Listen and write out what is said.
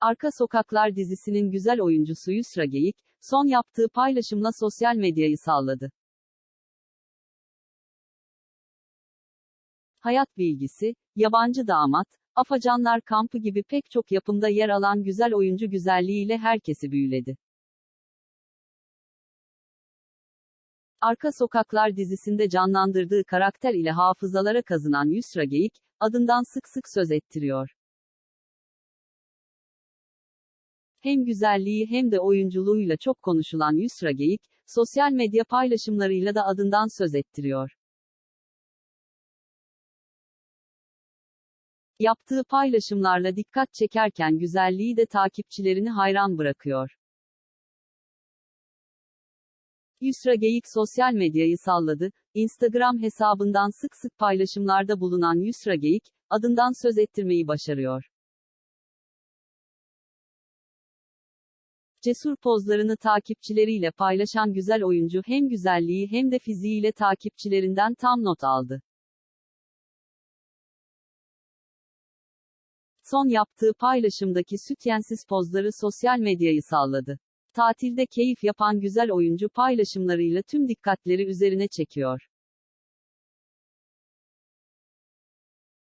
Arka Sokaklar dizisinin güzel oyuncusu Yusra Geyik, son yaptığı paylaşımla sosyal medyayı salladı. Hayat bilgisi, yabancı damat, Afacanlar kampı gibi pek çok yapımda yer alan güzel oyuncu güzelliğiyle herkesi büyüledi. Arka Sokaklar dizisinde canlandırdığı karakter ile hafızalara kazınan Yusra Geyik, adından sık sık söz ettiriyor. Hem güzelliği hem de oyunculuğuyla çok konuşulan Yusra Geyik, sosyal medya paylaşımlarıyla da adından söz ettiriyor. Yaptığı paylaşımlarla dikkat çekerken güzelliği de takipçilerini hayran bırakıyor. Yusra Geyik sosyal medyayı salladı. Instagram hesabından sık sık paylaşımlarda bulunan Yusra Geyik, adından söz ettirmeyi başarıyor. Cesur pozlarını takipçileriyle paylaşan güzel oyuncu hem güzelliği hem de fiziğiyle takipçilerinden tam not aldı. Son yaptığı paylaşımdaki sütyensiz pozları sosyal medyayı salladı. Tatilde keyif yapan güzel oyuncu paylaşımlarıyla tüm dikkatleri üzerine çekiyor.